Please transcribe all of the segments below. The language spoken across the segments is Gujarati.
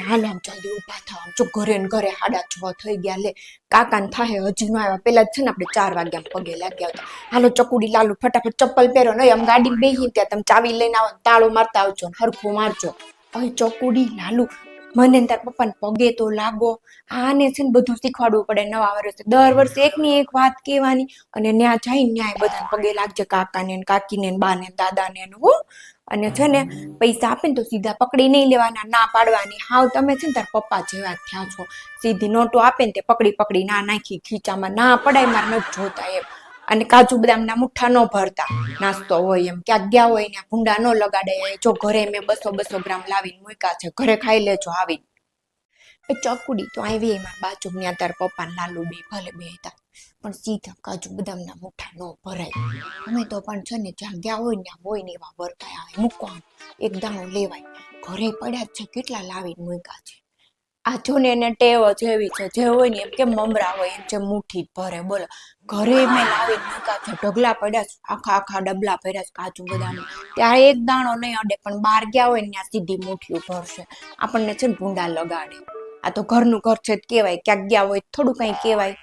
હાલ આમ જલ્દી ઊભા થા આમ જો ઘરે ને ઘરે સાડા છ થઈ ગયા લે કાકાને થાહે હજી ન આવ્યા પેલા છે ને આપણે ચાર વાગ્યા પગે લાગ્યા હતા હાલો ચકુડી લાલુ ફટાફટ ચપ્પલ પહેરો નહીં આમ ગાડી બેહી ત્યાં તમે ચાવી લઈને આવો તાળો મારતા આવજો ને હરખું મારજો અહીં ચકુડી લાલુ મને તાર પપ્પાને પગે તો લાગો. આને છે ને બધું શીખવાડવું પડે નવા વર્ષે. દર વર્ષે એકની એક વાત કહેવાની અને ન્યા જઈને ન્યાય બધાને પગે લાગજે, કાકાને કાકીને બાને દાદાને હો. અને છે ને પૈસા આપે ને તો સીધા પકડી નહીં લેવાના, ના પાડવાની. હાવ તમે છે ને તાર પપ્પા જેવા થયા છો. સીધી નોટો આપે ને તે પકડી પકડી ના નાખી, ખીચામાં ના પડાય, મારે નથી જોતા એમ. અને કાજુ બદામના મુઠ્ઠા ન ભરતા. નાસ્તો હોય એમ. ક્યાંક ગયા હોય ને ભૂંડા ન લગાડે. જો ઘરે મેં બસો બસો ગ્રામ લાવીને મૂક્યા છે, ઘરે ખાઈ લેજો આવીને. એ ચકુડી તો આવી એમાં બાજુ ત્યાં તાર પપ્પા લાલુ બે, ભલે બે હતા. પણ સીધા કાજુ બદામના મુઠ્ઠા ન ભરાય. અમે તો પણ છે ને જ્યાં ગયા હોય ને હોય ને એવા ભરતા આવે, મૂકવાનું. એક દાણો લેવાય. ઘરે પડ્યા જ છે, કેટલા લાવીને મૂક્યા છે. આ જો એને ટેવ જેવી છે. જે હોય ને એમ કે મમરા હોય, એમ જે મુઠ્ઠી ભરે, બોલો. ઘરે મેં લાવી મૂકા છે. ઢગલા પડ્યા છે. આખા આખા ડબલા ભર્યા છે કાજુ બદામ. ત્યારે એક દાણો નહીં અડે, પણ બહાર ગયા હોય ત્યાં સીધી મુઠ્ઠીઓ ભરશે આપણને છે ને ભૂંડા લગાડે. આ તો ઘરનું ઘર છે કહેવાય. ક્યાંક ગયા હોય થોડું કઈ કહેવાય.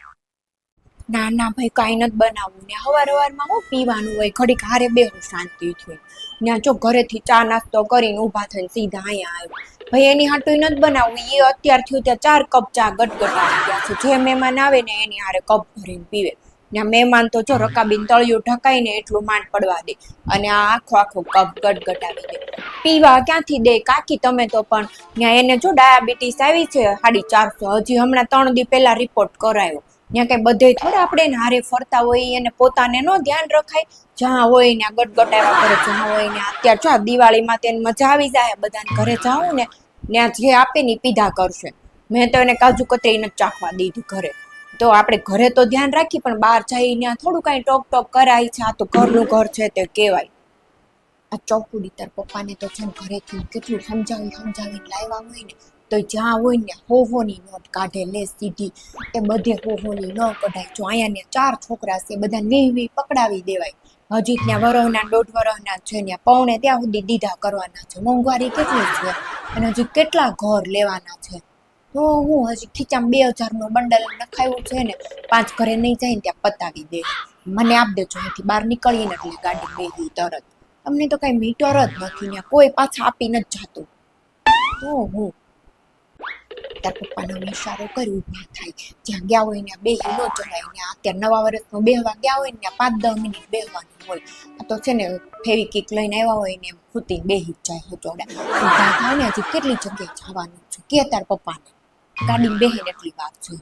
ના ના ભાઈ, કાંઈ નથી બનાવવું. ને હવાર હવારમાં હું પીવાનું હોય, ઘડીક હારે બેહું શાંતિથી. ત્યાં જો ઘરેથી ચા નાસ્તો કરીને ઊભા થઈને સીધા અહીંયા આવ્યો. ભાઈ, એની હાટું નથી બનાવવું. એ અત્યારથી ત્યાં ચાર કપ ચા ગટગટાવી ગયા છે. જે મહેમાન આવે ને એની હારે કપ ભરીને પીવે. ને મહેમાન તો જો રકાબીન તળિયું ઢકાઈને એટલું માંડ પડવા દે. અને આ આખો આખો કપ ગટગટાવી દે. પીવા ક્યાંથી દે? કાકી, તમે તો પણ ત્યાં એને જો ડાયાબિટીસ આવી છે સાડી ચારસો. હજી હમણાં ત્રણ દી પહેલા રિપોર્ટ કરાયો. ત્યાં કઈ બધે થોડા આપણે હારે ફરતા હોય અને પોતાને નો ધ્યાન રખાય. જ્યાં હોય ને ગટગટાવ્યા કરે, જ્યાં હોય ને અત્યારે જો દિવાળીમાં તેને મજા આવી જાય, બધાને ઘરે જાઉં ને ત્યાં જે આપે ને પીધા કરશે. મેં તો એને કાજુ કતરીને ચાખવા દીધું ઘરે. તો આપણે ઘરે તો ધ્યાન રાખી પણ બહાર જઈ ત્યાં થોડું કાંઈ ટોક ટોક કરાય છે, આ તો ઘરનું ઘર છે તે કહેવાય. આ ચોકુડી તાર પપ્પાને તો છે ઘરેથી કેટલું સમજાવી, સમજાવીને લાવ્યા હોય ને તો જ્યાં હોય ને હોહોની નોટ કાઢે લે સીધી. એ બધે હોહોની ન કઢાય. જો અહીંયા ને ચાર છોકરા છે બધા નેહવી પકડાવી દેવાય. હજી ત્યાં વરહના દોઢ વરહના છે ત્યાં પૌણે ત્યાં સુધી દીધા કરવાના છે. મોંઘવારી કેટલી છે? અને હજી કેટલા ઘર લેવાના છે? તો હું હજી ખીચામાં બે હજારનું બંડલ નખાયું છે ને, પાંચ ઘરે નહીં જાય ને ત્યાં પતાવી દે. મને આપ દેજો, અહીંથી બહાર નીકળીને એટલે ગાડી બેહી તરત. અમને તો કઈ મીટર જ નથી ને, કોઈ પાછા આપી નથી જતું. તો હું તાર પપ્પાનો ઈશારો કર્યો ઊભા થાય. જ્યાં ગયા હોય ને બે ન ચડાય ને અત્યારે નવા વર્ષનો બેહવા ગયા હોય ને ત્યાં પાંચ દસ મિનિટ બેહવાનું હોય. આ તો છે ને ફેવિકિક લઈને આવ્યા હોય ને એમ ખૂતી બેહી જાય હચોડા ઊભા થાય ને હજી કેટલી જગ્યાએ જવાનું છે કે તાર પપ્પાને? ગાડી બેહીને એટલી વાત છે.